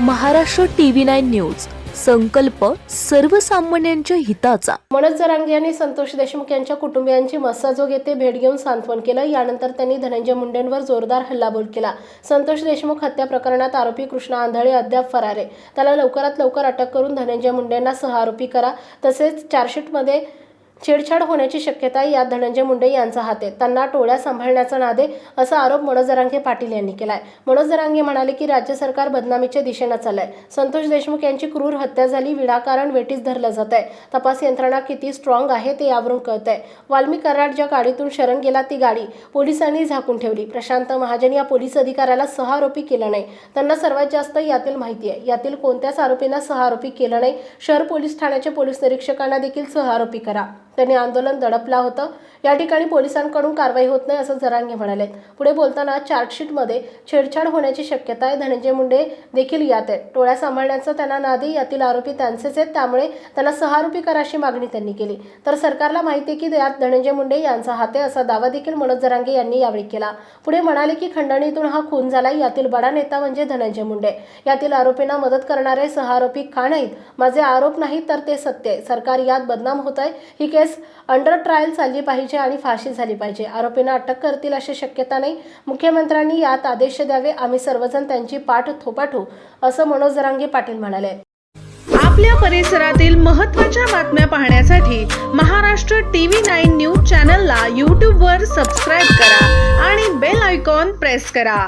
Maharashtra TV nine news. संकल्प सर्वसामान्यांच्या हिताचा. मनोज जरांगे यांनी संतोष देशमुख यांच्या कुटुंबियांची मस्साजोग येथे भेट घेऊन सांत्वन केलं. यानंतर त्यांनी धनंजय मुंडेंवर जोरदार हल्लाबोल केला. संतोष देशमुख हत्या प्रकरणात आरोपी कृष्णा आंधळे अद्याप फरार. आहे त्याला लवकरात लवकर अटक करून धनंजय मुंडेंना सहआरोपी करा. तसेच चार्जशीटमध्ये छेडछाड होण्याची शक्यता यात धनंजय मुंडे यांचा हात आहे. त्यांना टोळ्या सांभाळण्याचा नाद आहे असा आरोप मनोज जरांगे पाटील यांनी केलाय. मनोज जरांगे म्हणाले की राज्य सरकार बदनामीच्या दिशेनं चाललंय. संतोष देशमुख यांची क्रूर हत्या झाली विनाकारण वेटीस धरलं जात आहे तपास यंत्रणा किती स्ट्रॉंग आहे ते यावरून कळत आहे वाल्मी कराड ज्या गाडीतून शरण गेला ती गाडी पोलिसांनी झाकून ठेवली. प्रशांत महाजन या पोलीस अधिकाऱ्याला सह आरोपी केलं नाही. त्यांना सर्वात जास्त यातील माहिती आहे. यातील कोणत्याच आरोपींना सह आरोपी केलं नाही. शहर पोलीस ठाण्याच्या पोलीस निरीक्षकांना देखील सह आरोपी करा. त्यांनी आंदोलन दडपला होतं. या ठिकाणी पोलिसांकडून कारवाई होत नाही असं जरांगे म्हणाले. पुढे बोलताना चार्जशीटमध्ये छेडछाड होण्याची शक्यता आहे. धनंजय मुंडे देखील यात आहेत. टोळ्या सांभाळण्याचं त्यांना नादी यातील आरोपी त्यांचेच आहेत. त्यामुळे त्यांना सहारोपी कराशी मागणी त्यांनी केली. तर सरकारला माहिती आहे की यात धनंजय मुंडे यांचा हात आहे असा दावा देखील मनोज जरांगे यांनी यावेळी केला. पुढे म्हणाले की खंडणीतून हा खून झाला यातील बडा नेता म्हणजे धनंजय मुंडे. यातील आरोपींना मदत करणारे सहारोपी का नाहीत? माझे आरोप नाहीत तर ते सत्य आहे. सरकार यात बदनाम होत आहे. ही केस अंडर ट्रायल चालली पाहिजे आणि फाशी झाली पाहिजे. आरोपींना अटक करतील अशी शक्यता नाही. मुख्यमंत्र्यांनी यात आदेश द्यावे. आम्ही सर्वजण त्यांची पाठ थोपाठू असं मनोज जरांगे पाटील म्हणाले. आपल्या परिसरातील महत्त्वाच्या बातम्या पाहण्यासाठी महाराष्ट्र टीव्ही नाईन न्यूज चॅनलला यूट्यूबवर सबस्क्राईब करा आणि बेल आयकॉन प्रेस करा.